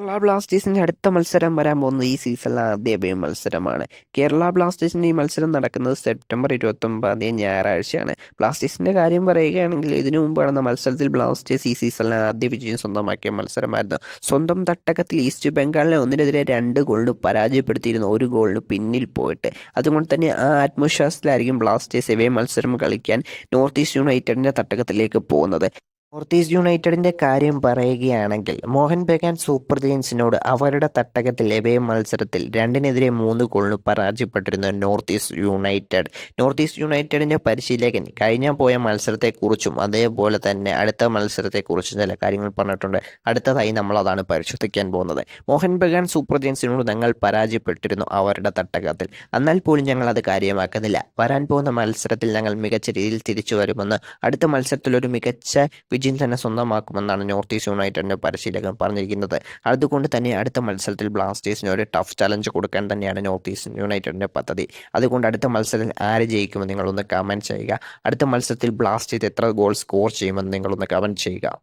കേരള ബ്ലാസ്റ്റേഴ്സിന്റെ അടുത്ത മത്സരം വരാൻ പോകുന്നത് ഈ സീസണിലെ ആദ്യ മത്സരമാണ്. കേരള ബ്ലാസ്റ്റേഴ്സിന്റെ ഈ മത്സരം നടക്കുന്നത് സെപ്റ്റംബർ ഇരുപത്തൊമ്പതാം തീയതി ഞായറാഴ്ചയാണ്. ബ്ലാസ്റ്റേഴ്സിന്റെ കാര്യം പറയുകയാണെങ്കിൽ ഇതിനു മുമ്പ് നടന്ന മത്സരത്തിൽ ബ്ലാസ്റ്റേഴ്സ് ഈ സീസണിലെ ആദ്യ വിജയം സ്വന്തമാക്കിയ മത്സരമായിരുന്നു. സ്വന്തം തട്ടകത്തിൽ ഈസ്റ്റ് ബംഗാളിനെ ഒന്നിനെതിരെ രണ്ട് ഗോളിന് പരാജയപ്പെടുത്തിയിരുന്നു. ഒരു ഗോളിന് പിന്നിൽ പോയിട്ട്. അതുകൊണ്ട് തന്നെ ആ ആത്മവിശ്വാസത്തിലായിരിക്കും ബ്ലാസ്റ്റേഴ്സ് ഇവയെ മത്സരം കളിക്കാൻ നോർത്ത് ഈസ്റ്റ് യുണൈറ്റഡിന്റെ തട്ടകത്തിലേക്ക് പോകുന്നത്. നോർത്ത് ഈസ്റ്റ് യുണൈറ്റഡിന്റെ കാര്യം പറയുകയാണെങ്കിൽ മോഹൻ ബഗാൻ സൂപ്പർ ജെയിൻസിനോട് അവരുടെ തട്ടകത്തിൽ എവേ മത്സരത്തിൽ രണ്ടിനെതിരെ മൂന്ന് ഗോളിന് പരാജയപ്പെട്ടിരുന്ന north east united. North east യുണൈറ്റഡിന്റെ പരിശീലകൻ കഴിഞ്ഞ പോയ മത്സരത്തെക്കുറിച്ചും അതേപോലെ തന്നെ അടുത്ത മത്സരത്തെക്കുറിച്ചും ചില കാര്യങ്ങൾ പറഞ്ഞിട്ടുണ്ട്. അടുത്തതായി നമ്മൾ അതാണ് പരിശോധിക്കാൻ പോകുന്നത്. മോഹൻ ബഗാൻ സൂപ്പർ ജെയിൻസിനോട് ഞങ്ങൾ പരാജയപ്പെട്ടിരുന്നു അവരുടെ തട്ടകത്തിൽ. എന്നാൽ പോലും ഞങ്ങൾ അത് കാര്യമാക്കുന്നില്ല. വരാൻ പോകുന്ന മത്സരത്തിൽ ഞങ്ങൾ മികച്ച രീതിയിൽ തിരിച്ചു വരുമെന്ന് അടുത്ത മത്സരത്തിൽ ഒരു മികച്ച വിജയം തന്നെ സ്വന്തമാക്കുമെന്നാണ് നോർത്ത് ഈസ്റ്റ് യുണൈറ്റഡിന്റെ പരിശീലകൻ പറഞ്ഞിരിക്കുന്നത്. അതുകൊണ്ട് തന്നെ അടുത്ത മത്സരത്തിൽ ബ്ലാസ്റ്റേഴ്സിന് ഒരു ടഫ് ചലഞ്ച് കൊടുക്കാൻ തന്നെയാണ് നോർത്ത് ഈസ്റ്റ് യുണൈറ്റഡിന്റെ പദ്ധതി. അതുകൊണ്ട് അടുത്ത മത്സരത്തിൽ ആര് ജയിക്കുമെന്ന് നിങ്ങളൊന്ന് കമന്റ് ചെയ്യുക. അടുത്ത മത്സരത്തിൽ ബ്ലാസ്റ്റേഴ്സ് എത്ര ഗോൾ സ്കോർ ചെയ്യുമെന്ന് നിങ്ങളൊന്ന് കമന്റ് ചെയ്യുക.